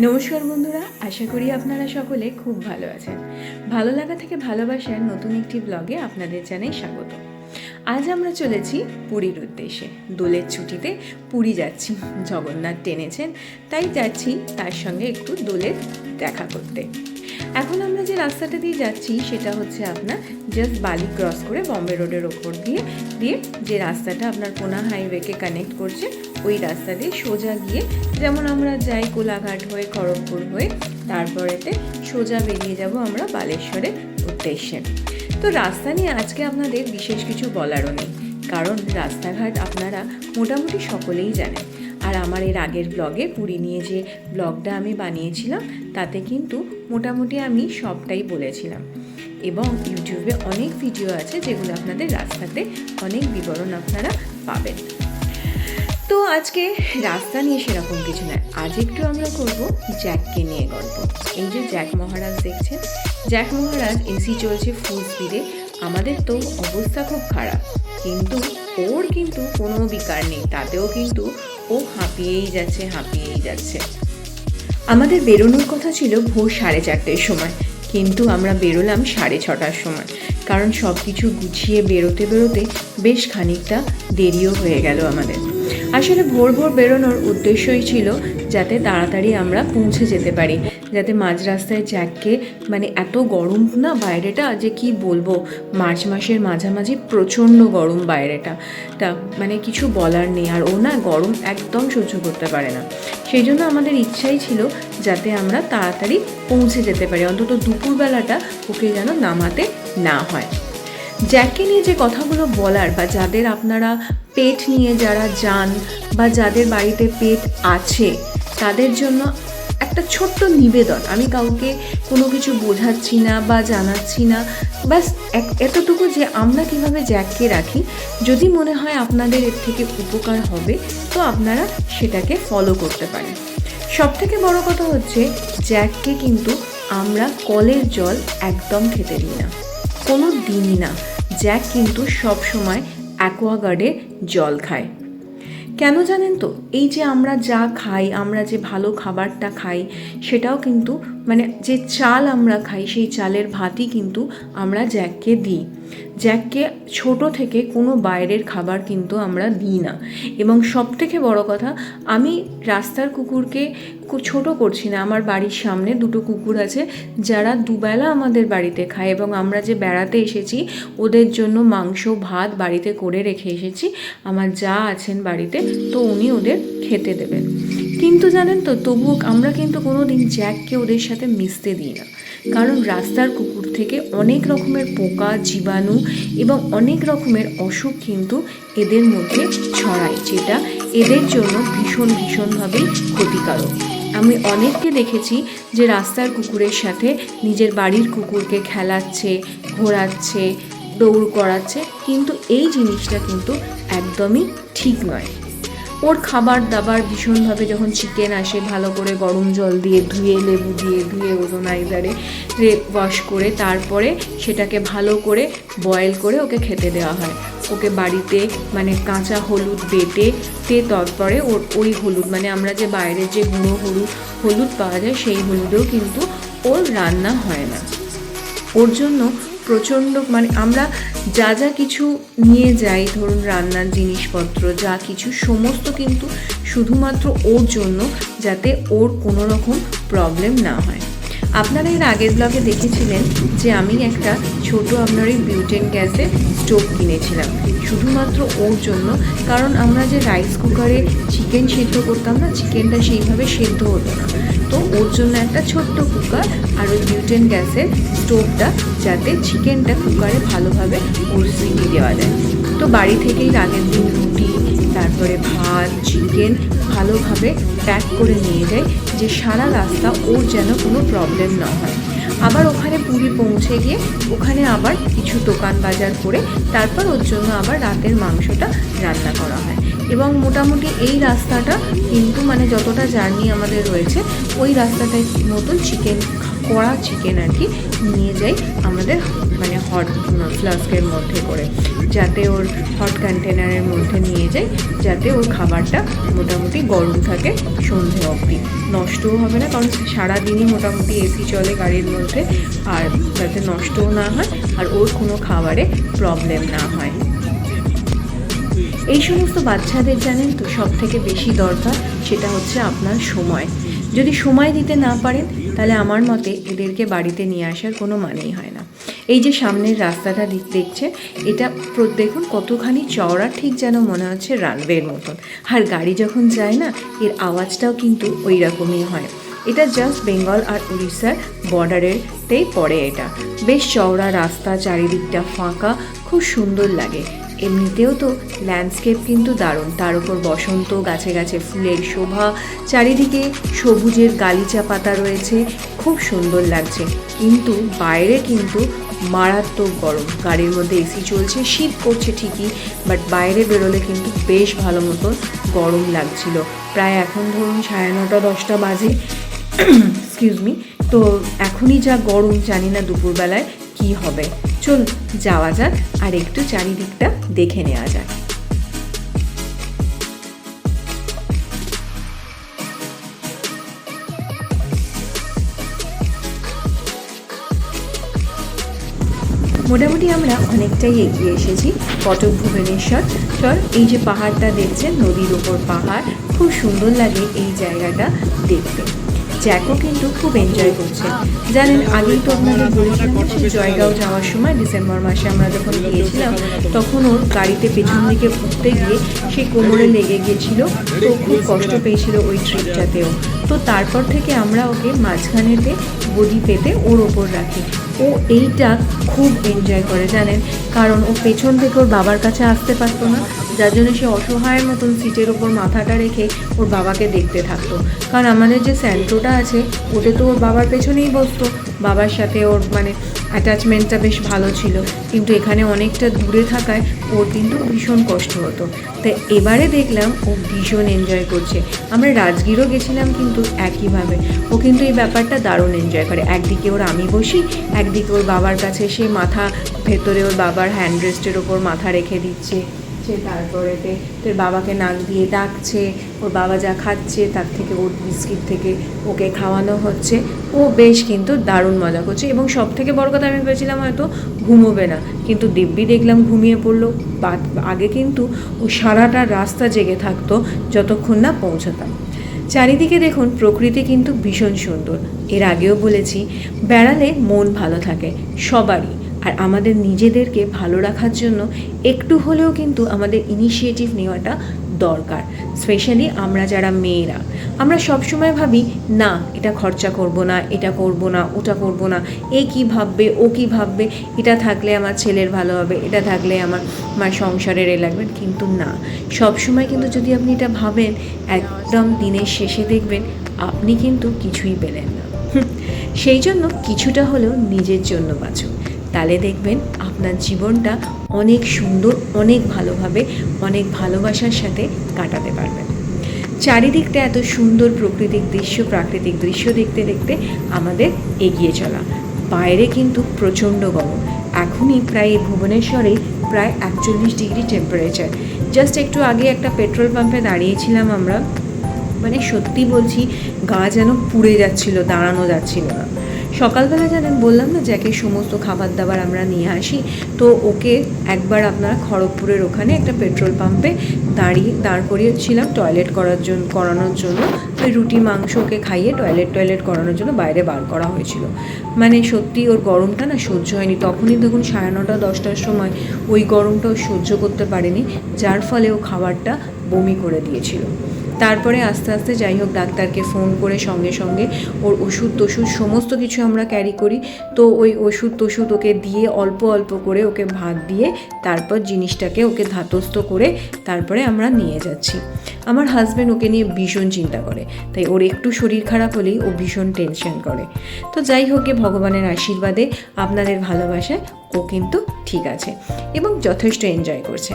নমস্কার বন্ধুরা, আশা করি আপনারা সকলে খুব ভালো আছেন। ভালো লাগা থেকে ভালোবাসার নতুন একটি ব্লগে আপনাদের জানাই স্বাগত। আজ আমরা চলেছি পুরীর উদ্দেশ্যে। দোলের ছুটিতে পুরী যাচ্ছি। জগন্নাথ টেনেছেন, তাই যাচ্ছি তার সঙ্গে একটু দোলের দেখা করতে। এখন আমরা যে রাস্তাটা দিয়ে যাচ্ছি, সেটা হচ্ছে আপনার জাস্ট বালি ক্রস করে বম্বে রোডের ওপর দিয়ে দিয়ে যে রাস্তাটা আপনার কোনা হাইওয়েকে কানেক্ট করছে ওই রাস্তা দিয়ে সোজা গিয়ে যেমন আমরা যাই কোলাঘাট হয়ে, খড়গপুর হয়ে, তারপরেতে সোজা বেরিয়ে যাব আমরা বালেশ্বরের উদ্দেশ্যে। তো রাস্তা নিয়ে আজকে আপনাদের বিশেষ কিছু বলারও নেই, কারণ রাস্তাঘাট আপনারা মোটামুটি সকলেই জানেন। আর আমার এর আগের ব্লগে পুরী নিয়ে যে ব্লগটা আমি বানিয়েছিলাম, তাতে কিন্তু মোটামুটি আমি সবটাই বলেছিলাম। এবং ইউটিউবে অনেক ভিডিও আছে যেগুলো আপনাদের রাস্তাতে অনেক বিবরণ আপনারা পাবেন। তো আজকে রাস্তা নিয়ে সেরকম কিছু নয়। আজ একটু আমরা করব জ্যাককে নিয়ে গল্প। এই যে জ্যাক মহারাজ দেখছেন, জ্যাক মহারাজ এসি চলছে ফুল স্পিডে আমাদের তো অবস্থা খুব খারাপ। কিন্তু ওর কিন্তু কোনো বিকার নেই, তাতেও কিন্তু ও হাঁপিয়েই যাচ্ছে হাঁপিয়েই যাচ্ছে। আমাদের বেরোনোর কথা ছিল ভোর সাড়ে চারটের সময়। কিন্তু আমরা বেরোলাম সাড়ে ছটার সময়। কারণ সব কিছু গুছিয়ে বেরোতে বেরোতে বেশ খানিকটা দেরিও হয়ে গেল আমাদের। আসলে ভোর ভোর বেরোনোর উদ্দেশ্যই ছিল যাতে তাড়াতাড়ি আমরা পৌঁছে যেতে পারি, যাতে মাঝ রাস্তায় জ্যাককে মানে এত গরম না বাইরেটা যে কি বলব, মার্চ মাসের মাঝামাঝি প্রচণ্ড গরম বাইরেটা। তা মানে কিছু বলার নেই, আর ও না গরম একদম সহ্য করতে পারে না। সেই জন্য আমাদের ইচ্ছাই ছিল যাতে আমরা তাড়াতাড়ি পৌঁছে যেতে পারি, অন্তত দুপুরবেলাটা ওকে যেন নামাতে না হয়। জ্যাককে নিয়ে যে কথাগুলো বলার বা যাদের আপনারা পেট নিয়ে যারা যান বা যাদের বাড়িতে পেট আছে, তাদের জন্য একটা ছোট্ট নিবেদন। আমি কাউকে কোনো কিছু বোঝাচ্ছি না বা জানাচ্ছি না। বাস এতটুকু যে আমরা কীভাবে জ্যাককে রাখি, যদি মনে হয় আপনাদের এর থেকে উপকার হবে, তো আপনারা সেটাকে ফলো করতে পারেন। সব থেকে বড় কথা হচ্ছে জ্যাককে কিন্তু আমরা কলের জল একদম খেতে দিই না। কোনো দিনই না। জ্যাক কিন্তু সব সময় অ্যাকোয়াগার্ডে জল খায়। কেন জানেন তো? এই যে আমরা যা খাই, আমরা যে ভালো খাবারটা খাই, সেটাও কিন্তু মানে যে চাল আমরা খাই, সেই চালের ভাতই কিন্তু আমরা জ্যাককে দিই। জ্যাককে ছোট থেকে কোনো বাইরের খাবার কিন্তু আমরা দিই না। এবং সব থেকে বড় কথা, আমি রাস্তার কুকুরকে ছোট করছি না। আমার বাড়ির সামনে দুটো কুকুর আছে, যারা দুবেলা আমাদের বাড়িতে খায় এবং আমরা যে বেড়াতে এসেছি, ওদের জন্য মাংস, ভাত বাড়িতে করে রেখে এসেছি। আমার যা আছেন বাড়িতে, তো উনি ওদের খেতে দেবেন। কিন্তু জানেন তো, তবুও আমরা কিন্তু কোনো দিন জ্যাককে ওদের সাথে মিশতে দিই না। কারণ রাস্তার কুকুর থেকে অনেক রকমের পোকা, জীবাণু এবং অনেক রকমের অসুখ কিন্তু এদের মধ্যে ছড়ায়, যেটা এদের জন্য ভীষণ ভীষণভাবেই ক্ষতিকারক। আমি অনেককে দেখেছি যে রাস্তার কুকুরের সাথে নিজের বাড়ির কুকুরকে খেলাচ্ছে, ঘোরাচ্ছে, দৌড় করাচ্ছে, কিন্তু এই জিনিসটা কিন্তু একদমই ঠিক নয়। ওর খাবার দাবার ভীষণভাবে যখন চিকেন আসে, ভালো করে গরম জল দিয়ে ধুয়ে, লেবু দিয়ে ধুয়ে ওজোনাইজারে ওয়াশ করে, তারপরে সেটাকে ভালো করে বয়েল করে ওকে খেতে দেওয়া হয়। ওকে বাড়িতে মানে কাঁচা হলুদ বেটে, তে তারপরে ওর ওই হলুদ মানে আমরা যে বাইরে যে গুঁড়ো হলুদ হলুদ পাওয়া যায়, সেই হলুদেও কিন্তু ওর রান্না হয় না। ওর জন্য প্রচণ্ড মানে আমরা যা যা কিছু নিয়ে যাই, ধরুন রান্নার জিনিসপত্র, যা কিছু, সমস্ত কিন্তু শুধুমাত্র ওর জন্য যাতে ওর কোনো রকম প্রবলেম না হয়। আপনারা এর আগের ব্লগে দেখেছিলেন যে আমি একটা ছোট আপনার ওই বিউটেন গ্যাসের স্টোভ কিনেছিলাম। শুধুমাত্র ওর জন্য। কারণ আমরা যে রাইস কুকারে চিকেন সেদ্ধ করতাম না চিকেনটা সেইভাবে সেদ্ধ হতো না। তো ওর জন্য একটা ছোট্ট কুকার আর ওই বিউটেন গ্যাসের স্টোভটা যাতে চিকেনটা কুকারে ভালোভাবে ওর সিটি দেওয়া যায়। তো বাড়ি থেকেই আগের দিন রুটি, তারপরে ভাত চিকেন ভালোভাবে প্যাক করে নিয়ে যায়, যে সারা রাস্তা ওর যেন কোনো প্রবলেম না হয়। আবার ওখানে পুরী পৌঁছে গিয়ে ওখানে আবার কিছু দোকান বাজার করে তারপর ওর জন্য আবার রাতের মাংসটা রান্না করা হয়। এবং মোটামুটি এই রাস্তাটা কিন্তু মানে যতটা জার্নি আমাদের রয়েছে, ওই রাস্তাটার মতন চিকেন কড়া চিকেন আর কি নিয়ে যাই আমাদের মানে হট ফ্লাস্কের মধ্যে করে। যাতে ওর হট কন্টেনারের মধ্যে নিয়ে যাই, যাতে ওর খাবারটা মোটামুটি গরম থাকে সন্ধে অবধি। নষ্টও হবে না, কারণ সারাদিনই মোটামুটি এসি চলে গাড়ির মধ্যে, আর যাতে নষ্টও না হয়, আর ওর কোনো খাবারে প্রবলেম না হয়। এই সমস্ত বাচ্চাদের জানেন তো সব থেকে বেশি দরকার, সেটা হচ্ছে আপনার সময়। যদি সময় দিতে না পারেন তাহলে আমার মতে এদেরকে বাড়িতে নিয়ে আসার কোনো মানেই হয় না। এই যে সামনের রাস্তাটা দেখছে, এটা দেখুন কতখানি চওড়া ঠিক যেন মনে হচ্ছে রানওয়ের মতন। আর গাড়ি যখন যায় না, এর আওয়াজটাও কিন্তু ওই রকমই হয়। এটা জাস্ট বেঙ্গল আর উড়িষ্যার বর্ডারেরতেই পড়ে এটা। বেশ চওড়া রাস্তা, চারিদিকটা ফাঁকা, খুব সুন্দর লাগে। এমনিতেও তো ল্যান্ডস্কেপ কিন্তু দারুণ। তার উপর বসন্ত, গাছে গাছে ফুলের শোভা, চারিদিকে সবুজের গালিচা পাতা রয়েছে। খুব সুন্দর লাগছে। কিন্তু বাইরে কিন্তু মারাত্মক গরম। গাড়ির মধ্যে এসি চলছে, শীত করছে ঠিকই বাট বাইরে বেরোলে কিন্তু বেশ ভালো মতো গরম লাগছিল। প্রায় এখন ধরুন সাড়ে নটা, দশটা বাজে। এক্সকিউজ মি তো এখনই যা গরম, জানি না দুপুরবেলায় কি হবে। চল, যাওয়া যাক, আর একটু চারিদিকটা দেখে নেওয়া যাক। মোটামুটি আমরা অনেকটাই এগিয়ে এসেছি কটক ভুবনেশ্বর। চর এই যে পাহাড়টা দেখছেন, নদীর ওপর পাহাড়, খুব সুন্দর লাগে এই জায়গাটা দেখতে। জ্যাকও কিন্তু খুব এনজয় করছে। জানেন, আগেই তো আপনাদের বলেছিলাম যে জয়গাঁও যাওয়ার সময়, ডিসেম্বর মাসে আমরা যখন গিয়েছিলাম, তখন ওর গাড়িতে পেছন দিকে উঠতে গিয়ে সে কোমরে লেগে গিয়েছিল। তো খুব কষ্ট পেয়েছিল ওই ট্রিপটাতেও তো তারপর থেকে আমরা ওকে মাঝখানেতে বডি পেতে ওর ওপর রাখি। ও এইটা খুব এনজয় করে, জানেন? কারণ ও পেছন থেকে ওর বাবার কাছে আসতে পারতো না। যার জন্য সে অসহায়ের মতন সিটের ওপর মাথাটা রেখে ওর বাবাকে দেখতে থাকতো। কারণ আমাদের যে স্যান্টোটা আছে, ওতে তো ওর বাবার পেছনেই বসতো। বাবার সাথে ওর মানে অ্যাটাচমেন্টটা বেশ ভালো ছিল। কিন্তু এখানে অনেকটা দূরে থাকায় ওর কিন্তু ভীষণ কষ্ট হতো। তাই এবারে দেখলাম ও ভীষণ এনজয় করছে। আমরা রাজগীরও গেছিলাম কিন্তু একইভাবে। ও কিন্তু এই ব্যাপারটা দারুণ এনজয় করে। একদিকে ওর আমি বসি, একদিকে ওর বাবার কাছে সে মাথা ভেতরে ওর বাবার হ্যান্ড রেস্টের ওপর মাথা রেখে দিচ্ছে। তারপরেতে তোর বাবাকে নাক দিয়ে ডাকছে, ওর বাবা যা খাচ্ছে তার থেকে ওর বিস্কিট থেকে ওকে খাওয়ানো হচ্ছে। ও বেশ কিন্তু দারুণ মজা করছে এবং সব থেকে বড় কথা আমি ভেবেছিলাম হয়তো ঘুমোবে না, কিন্তু দিব্যি দেখলাম ঘুমিয়ে পড়ল। আগে কিন্তু ও সারাটা রাস্তা জেগে থাকতো যতক্ষণ না পৌঁছাতাম। চারিদিকে দেখুন প্রকৃতি কিন্তু ভীষণ সুন্দর। এর আগেও বলেছি, বেড়ালে মন ভালো থাকে, সবারই। আর আমাদের নিজেদেরকে ভালো রাখার জন্য একটু হলেও কিন্তু আমাদের ইনিশিয়েটিভ নেওয়াটা দরকার স্পেশালি আমরা যারা মেয়েরা। আমরা সবসময় ভাবি, না, এটা খরচা করব না, এটা করব না, ওটা করব না, এ কী ভাববে, ও কী ভাববে, এটা থাকলে আমার ছেলের ভালো হবে, এটা থাকলে আমার আমার সংসারের এ লাগবে। কিন্তু না, সবসময় কিন্তু যদি আপনি এটা ভাবেন, একদম দিনের শেষে দেখবেন আপনি কিন্তু কিছুই পেলেন না। সেই জন্য কিছুটা হলেও নিজের জন্য বাঁচুন। তাহলে দেখবেন আপনার জীবনটা অনেক সুন্দর, অনেক ভালোভাবে, অনেক ভালোবাসার সাথে কাটাতে পারবেন। চারিদিকটা এত সুন্দর প্রাকৃতিক দৃশ্য প্রাকৃতিক দৃশ্য দেখতে দেখতে আমাদের এগিয়ে চলা। বাইরে কিন্তু প্রচণ্ড গরম। এখনই প্রায় ভুবনেশ্বরে প্রায় একচল্লিশ ডিগ্রি টেম্পারেচার জাস্ট একটু আগে একটা পেট্রোল পাম্পে দাঁড়িয়েছিলাম আমরা। মানে সত্যি বলছি, গা যেন পুড়ে যাচ্ছিল, দাঁড়ানো যাচ্ছিল না। সকালবেলা জানেন, বললাম না যাকে সমস্ত খাবার দাবার আমরা নিয়ে আসি? তো ওকে একবার আপনার খড়গপুরের ওখানে একটা পেট্রোল পাম্পে দাঁড়িয়ে, দাঁড় করিয়েছিলাম টয়লেট করার জন্য করানোর জন্য। ওই রুটি, মাংস ওকে খাইয়ে টয়লেট টয়লেট করানোর জন্য বাইরে বার করা হয়েছিল। মানে সত্যি ওর গরমটা না সহ্য হয়নি। তখনই দেখুন সাড়ে নটা, দশটার সময় ওই গরমটা সহ্য করতে পারেনি, যার ফলে ও খাবারটা বমি করে দিয়েছিল। তারপরে আস্তে আস্তে যাই হোক ডাক্তারকে ফোন করে সঙ্গে সঙ্গে ওর ওষুধ টষুধ সমস্ত কিছু আমরা ক্যারি করি। তো ওই ওষুধ টষুধ ওকে দিয়ে অল্প অল্প করে ওকে ভাত দিয়ে তারপর জিনিসটাকে ওকে ধাতস্থ করে তারপরে আমরা নিয়ে যাচ্ছি। আমার হাজব্যান্ড ওকে নিয়ে ভীষণ চিন্তা করে, তাই ওর একটু শরীর খারাপ হলেই ও ভীষণ টেনশন করে। তো যাই হোক ভগবানের আশীর্বাদে আপনাদের ভালোবাসায় ও কিন্তু ঠিক আছে এবং যথেষ্ট এনজয় করছে।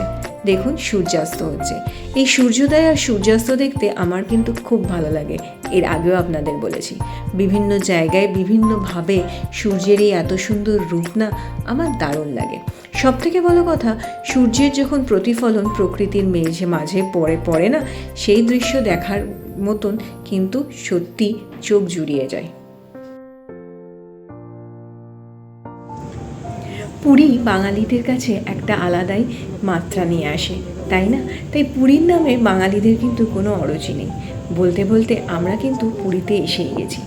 দেখুন সূর্যাস্ত হচ্ছে। এই সূর্যোদয় আর সূর্যাস্ত দেখতে আমার কিন্তু খুব ভালো লাগে। এর আগেও আপনাদের বলেছি। বিভিন্ন জায়গায় বিভিন্নভাবে সূর্যের এই এত সুন্দর রূপ না আমার দারুণ লাগে। সব থেকে বড় কথা, সূর্যের যখন প্রতিফলন প্রকৃতির মেঝে মাঝে পড়ে পড়ে না, সেই দৃশ্য দেখার মতন কিন্তু সত্যি চোখ জুড়িয়ে যায়। পুরী বাঙালিদের কাছে একটা আলাদাই মাত্রা নিয়ে আসে, তাই না? তাই পুরীর নামে বাঙালিদের কিন্তু কোনো অরুচি নেই। বলতে বলতে আমরা কিন্তু পুরীতে এসেই গেছি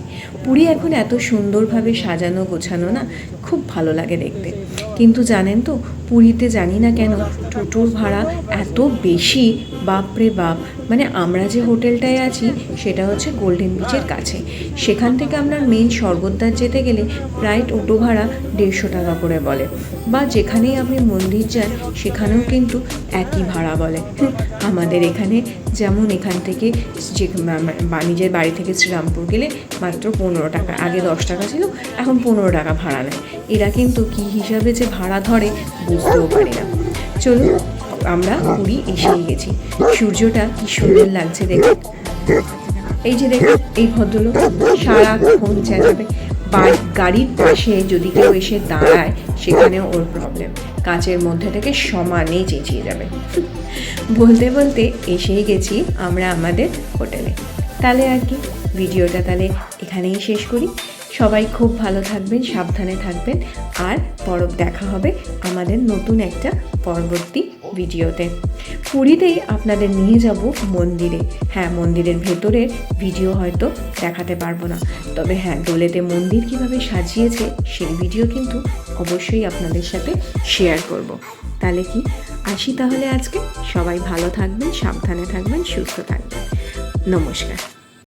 পুরী এখন এত সুন্দরভাবে সাজানো, গোছানো না খুব ভালো লাগে দেখতে। কিন্তু জানেন তো, পুরীতে জানি না কেন টোটোর ভাড়া এত বেশি। বাপরে বাপ! মানে আমরা যে হোটেলটায় আছি, সেটা হচ্ছে গোল্ডেন বিচের কাছে। সেখান থেকে আমরা মেন স্বর্গদ্বার যেতে গেলে প্রায় টোটো ভাড়া দেড়শো টাকা করে বলে। বা যেখানেই আপনি মন্দির যান সেখানেও কিন্তু একই ভাড়া বলে। আমাদের এখানে যেমন এখান থেকে যে নিজের বাড়ি থেকে শ্রীরামপুর গেলে মাত্র পনেরো টাকা, আগে দশ টাকা ছিল, এখন পনেরো টাকা ভাড়া নেয়। এরা কিন্তু কী হিসাবে যে ভাড়া ধরে বুঝতেও পারি না। চলুন, আমরা পুরী এসেই গেছি। সূর্যটা কি সুন্দর লাগছে দেখুন। এই যে দেখুন, এই ভদ্রলোক সারাক্ষণ চেঁচাবে। গাড়ির পাশে যদি কেউ এসে দাঁড়ায়, সেখানেও ওর প্রবলেম কাঁচের মধ্যে থেকে সমানে চেঁচিয়ে যাবে। বলতে বলতে এসেই গেছি আমরা আমাদের হোটেলে। তাহলে আর কি? ভিডিওটা তাহলে এখানেই শেষ করি। সবাই খুব ভালো থাকবেন, সাবধানে থাকবেন আর পরব দেখা হবে আমাদের নতুন একটা পরবর্তী ভিডিওতে। পুরীতেই আপনাদের নিয়ে যাব মন্দিরে। হ্যাঁ মন্দিরের ভেতরের ভিডিও হয়তো দেখাতে পারব না। তবে হ্যাঁ দোলেতে মন্দির কীভাবে সাজিয়েছে সেই ভিডিও কিন্তু অবশ্যই আপনাদের সাথে শেয়ার করব। তাহলে কি? আসি তাহলে আজকে। সবাই ভালো থাকবেন, সাবধানে থাকবেন, সুস্থ থাকবেন। নমস্কার।